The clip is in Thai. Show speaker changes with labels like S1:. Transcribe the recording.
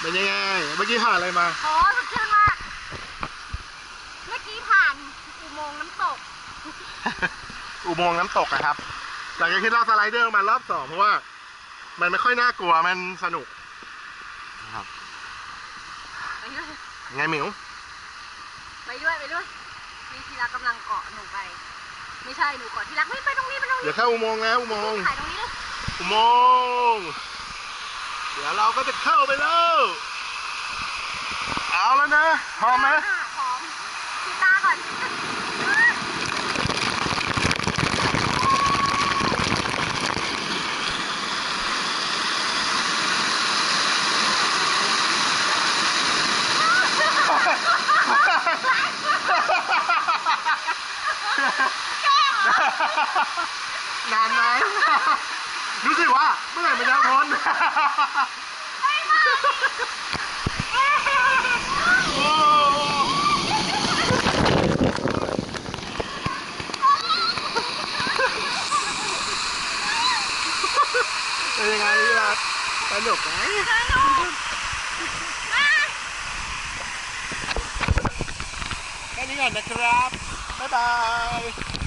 S1: เป็นยังไง เมื่อกี้ผ่านอะไรมา
S2: โอ้สดชื่นมาก เมื่อกี้ผ่านอุโมงค์น้ำตก
S1: อุโมงค์น้ำตกอะครับ หลังจากที่เราสไลเดอร์มารอบสองเพราะว่า มันไม่ค่อยน่ากลัวมันสนุกนะครับ
S2: ไปด้วย
S1: ไงหมิว
S2: ไปด้วยไปด้วยนี่ทีรักกำลังเกาะหนูไป ไม่ใช่หนูเกาะทีรักไม่ไปตรงนี้ไปตรง
S1: เดี๋
S2: นี้
S1: ยวเข้าอุโมงค์แล้วอุโมงค์
S2: ถ่ายตรงนี้เลย
S1: อุโมงค์เดี๋ยวเราก็จะเข้าไปแล้ว เอาแล้วนะพร้อมไหม
S2: พร้อมปิดตาก่อน
S1: นานไหม รู้สึกว่าเมื่อไหร่มันจะพ้นโอ้เป็นยังไงพี่รักสนุกไหมแค่นี้ก่อนนะครับ บ๊ายบาย